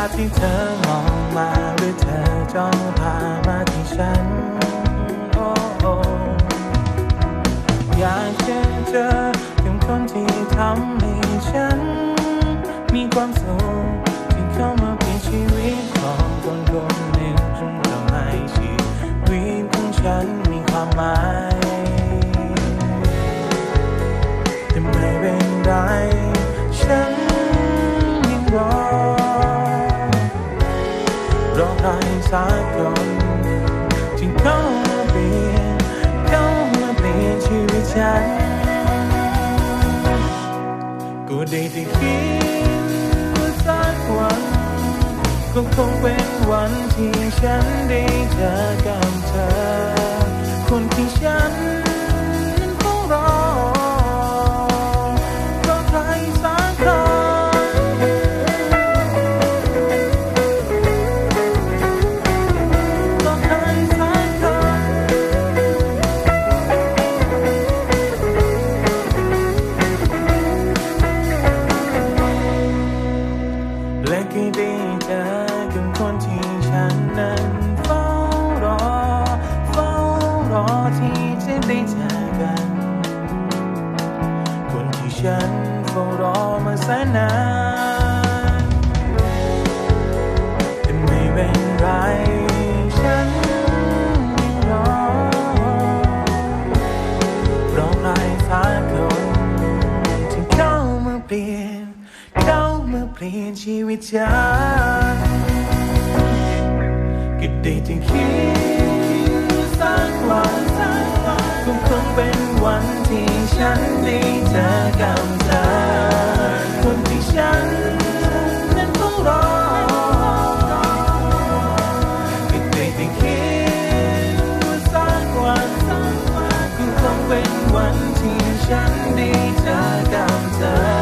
าที่เธอมองมาหรือเธอจ้องพามาที่ฉันโอ้โออยากจะเจอถึงคนที่ทำใอใครสักคนที่เข้ามาเปลี่ยนเข้ามาเปลี่ยนชีวิตฉันกูได้แต่คิดว่าสักวันก็คงเป็นวันที่ฉันได้เจอกับเธอ และก็ได้เจอกับคนที่ฉันนั้นเฝ้ารอ เฝ้ารอที่จะได้เจอกัน คนที่ฉันเฝ้ารอมาแสนนาน ลี่ยนชีวิตฉันก็ได้แต่คิดว่าสักวันคงคงเป็นวันที่ฉันได้เจอกับเธอคนที่ฉันนั้นต้องรอก็ได้แต่คิดว่าสักวันคงคงเป็นวันที่ฉันได้เจอกับเธอ